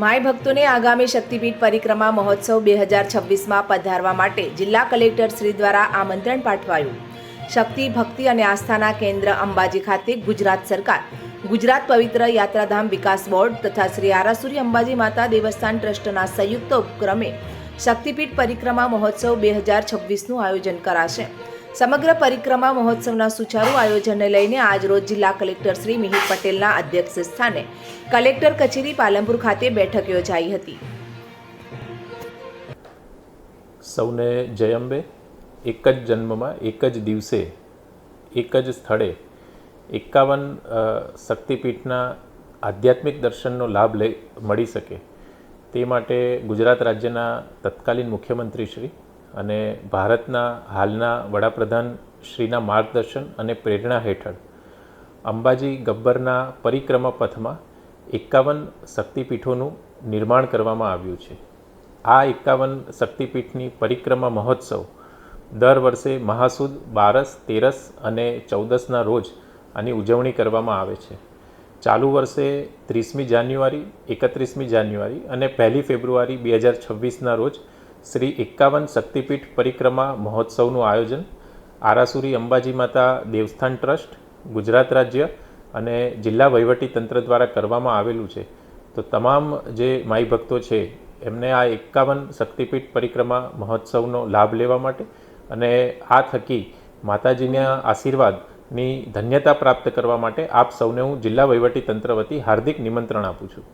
My ભક્તોને આગામી શક્તિપીઠ પરિક્રમા મહોત્સવ બે હજાર છવ્વીસમાં પધારવા માટે જિલ્લા કલેક્ટર શ્રી દ્વારા આમંત્રણ પાઠવાયું. શક્તિ, ભક્તિ અને આસ્થાના કેન્દ્ર અંબાજી ખાતે ગુજરાત સરકાર, ગુજરાત પવિત્ર યાત્રાધામ વિકાસ બોર્ડ તથા શ્રી આરાસુરી અંબાજી માતા દેવસ્થાન ટ્રસ્ટના સંયુક્ત ઉપક્રમે શક્તિપીઠ પરિક્રમા મહોત્સવ બે હજાર છવ્વીસનું આયોજન કરાશે. સમગ્ર પરિક્રમા મહોત્સવના સુચારુ આયોજનને લઈને આજરોજ જિલ્લા કલેક્ટર શ્રી મિહિર પટેલના અધ્યક્ષ સ્થાને કલેક્ટર કચેરી પાલનપુર ખાતે બેઠક યોજાઈ હતી. સૌને જય અંબે. એક જ જન્મમાં, એક જ દિવસે, એક જ સ્થળે એકાવન શક્તિપીઠના આધ્યાત્મિક દર્શનનો લાભ લઈ મળી શકે. તે માટે ગુજરાત રાજ્યના તત્કાલીન મુખ્યમંત્રી શ્રી અને ભારતના હાલના વડાપ્રધાન શ્રીના માર્ગદર્શન અને પ્રેરણા હેઠળ અંબાજી ગબ્બરના પરિક્રમા પથમાં એકાવન શક્તિપીઠોનું નિર્માણ કરવામાં આવ્યું છે. આ એકાવન શક્તિપીઠની પરિક્રમા મહોત્સવ દર વર્ષે મહાસુદ બારસ, તેરસ અને ચૌદસના રોજ આની ઉજવણી કરવામાં આવે છે. ચાલુ વર્ષે ત્રીસમી જાન્યુઆરી, એકત્રીસમી જાન્યુઆરી અને પહેલી ફેબ્રુઆરી બે હજાર છવ્વીસના રોજ શ્રી એકાવન શક્તિપીઠ પરિક્રમા મહોત્સવનું આયોજન આરાસુરી અંબાજી માતા દેવસ્થાન ટ્રસ્ટ, ગુજરાત રાજ્ય અને જિલ્લા વહીવટી તંત્ર દ્વારા કરવામાં આવેલું છે. તો તમામ જે માઈ ભક્તો છે, એમને આ એકાવન શક્તિપીઠ પરિક્રમા મહોત્સવનો લાભ લેવા માટે અને આ થકી માતાજીના આશીર્વાદની ધન્યતા પ્રાપ્ત કરવા માટે આપ સૌને હું જિલ્લા વહીવટી તંત્ર વતી હાર્દિક નિમંત્રણ આપું છું.